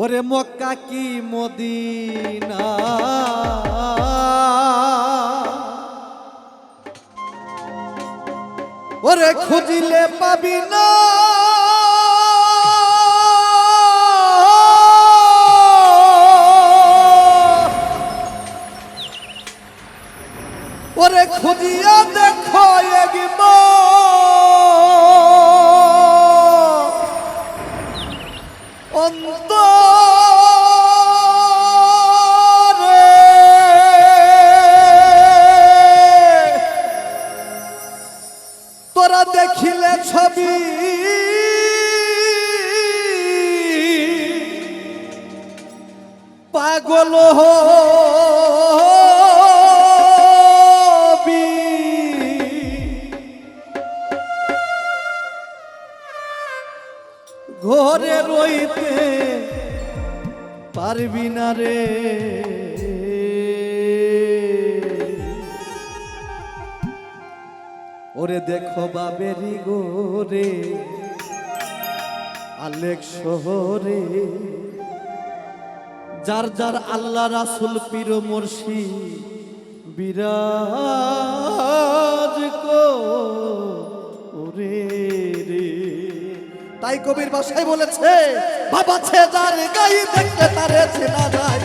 ওরে মক্কা কি মদিনা? ওরে খুঁজিলে পাবি না। দেখিলে ছবি। পাগল হবি। ঘরে রইতে পারবি না রে। ওরে দেখো বাবেরি গোরে, আলেক শহরে। যার যার আল্লাহ রাসুল পীর মর্শি বিরাজ করে রে। তাই কবির বাসায় বলেছে, বাবা ছে যার গাই দেখতে তারে চেনা যায়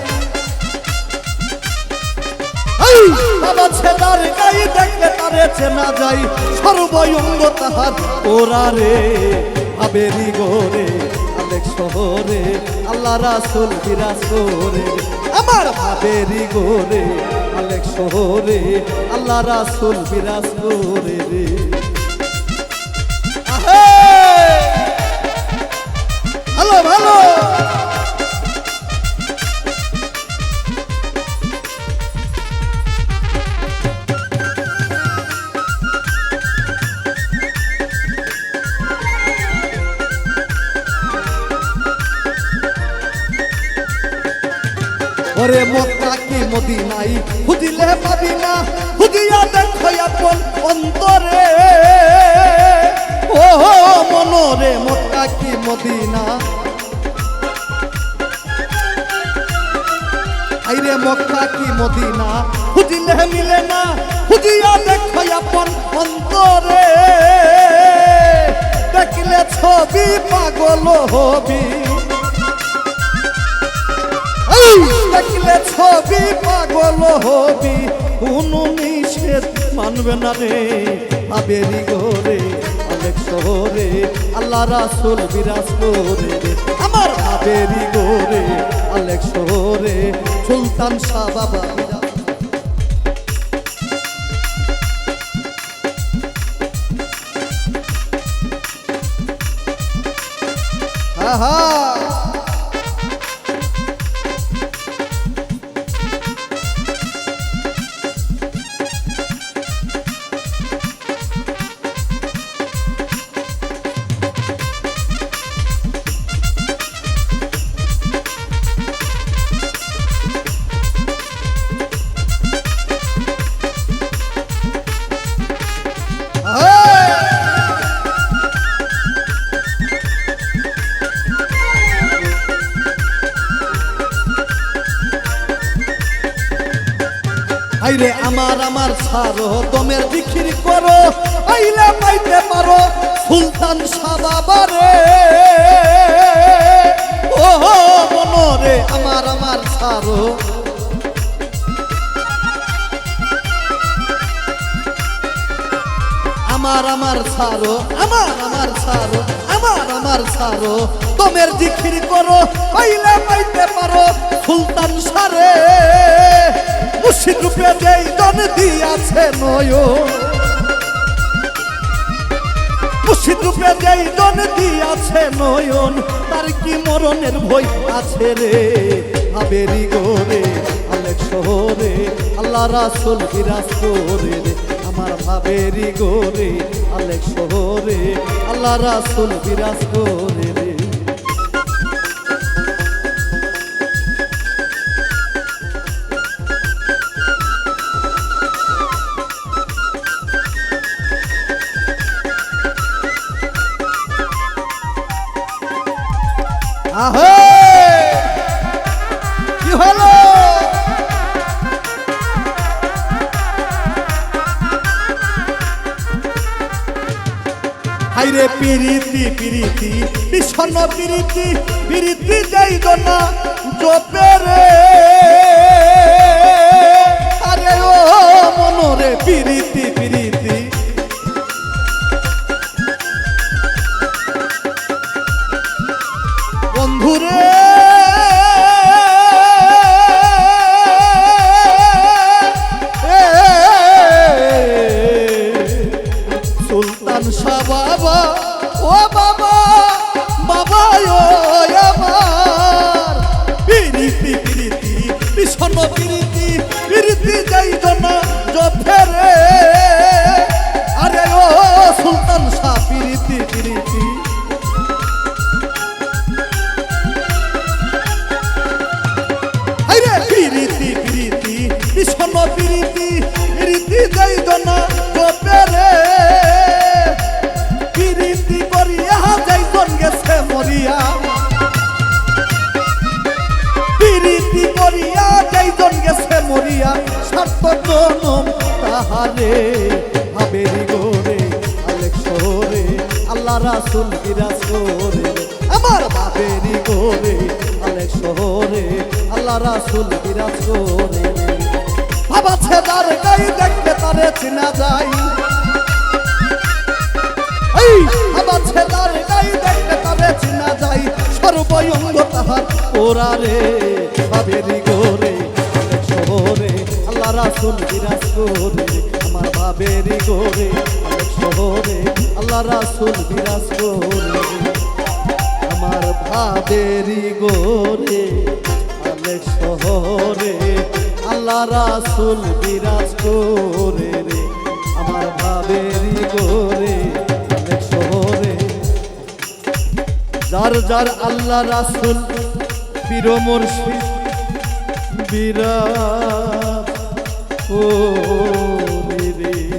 বাবা ছেদার গাই দেখলে তারে চেনা যাই সর্বয়ঙ্গ তাহার ওরা রে আবেরি গোরে আলেক শহরে, আল্লাহ রাসুল বিরাজ করে আমার আবেরি গোরে আলেক শহরে, আল্লাহ রাসুল বিরাজ করে রে। ওরে মক্কা কি মদিনাই? খুঁজিলে পাবি না। খুঁজিয়া দেখো আপন অন্তরে। ও মনরে মক্কা কি মদিনা? আইরে মক্কা কি মদিনা? খুঁজিলে মিলে না। খুঁজিয়া দেখো আপন অন্তরে। দেখলে ছবি পাগল হবি। দেখলে ছবি পাগল হবি, কোনো নিষেধ মানবে না রে। আবেরি গোরে অনেক শহরে, আল্লাহ রাসুল বিরাজ করে আমার আবেরি গোরে অনেক শহরে, সুলতান শাহ বাবা। বিরাজ হ্যাঁ আইরে আমার আমার ছাড়ো, দমের বিক্রি করো, আইলে পাইতে পারো, সুলতান সাবাবারে ও মনরে আমার আমার ছাড়ো। আমার আমার ছাড়ো, আমার আমার ছাড়ো, আমার আমার ছাড়ো। তোমের জিখির করো, পাইলে পাইতে পারো, সুলতান সারে। মুর্শিদ রূপে যেই জন দিয়াছে নয় মুর্শিদ রূপে যেই জন দিয়াছে নয়ন, তার কি মরণের ভয় আছে রে? আবেরি গোরে, আলেক শহরে, আল্লাহ রাসুল বিরাজ করে রে? ভাবেরি গোরে আলেক শহরে আল্লাহ রাসুল বিরাজ করে হাইরে পিরিতি পিরিতি বিষণ পিরিতি পিরিতি যাই না জপে রে। পিরিতি বিষণ্ণ পিরিতি পিরিতি যাই না জফেরে আরে ও সুলতান শাহ পিরিতি পিরিতি। মরিয়া সাত জনম তাহারে। ভাবেরি গোরে আলেক শহরে আল্লাহ রাসুল বিরাজ করে আমার ভাবেরি গোরে আলেক শহরে আল্লাহ রাসুল বিরাজ করে বাবা ছেদার গাই দেখতে তারে চিনা যায়। আবার ছেদার গাই দেখতে তবে চিনা যাই সর্বয়ঙ্গ তাহার ওরা রে ভাবেরি গোরে রাসুল বিরাজ করে, আমার গোরে অনেক শহরে আল্লাহ রাসুল বিরাজ করে। আমার ভাবেরি গোরে অনেক শহরে আল্লাহ রাসুল বিরাজ করে রে। আমার ভাবেরি গোরে অনেক শহরে। যার যার আল্লাহ রাসুল মুর্শিদ বিরাজ ও রে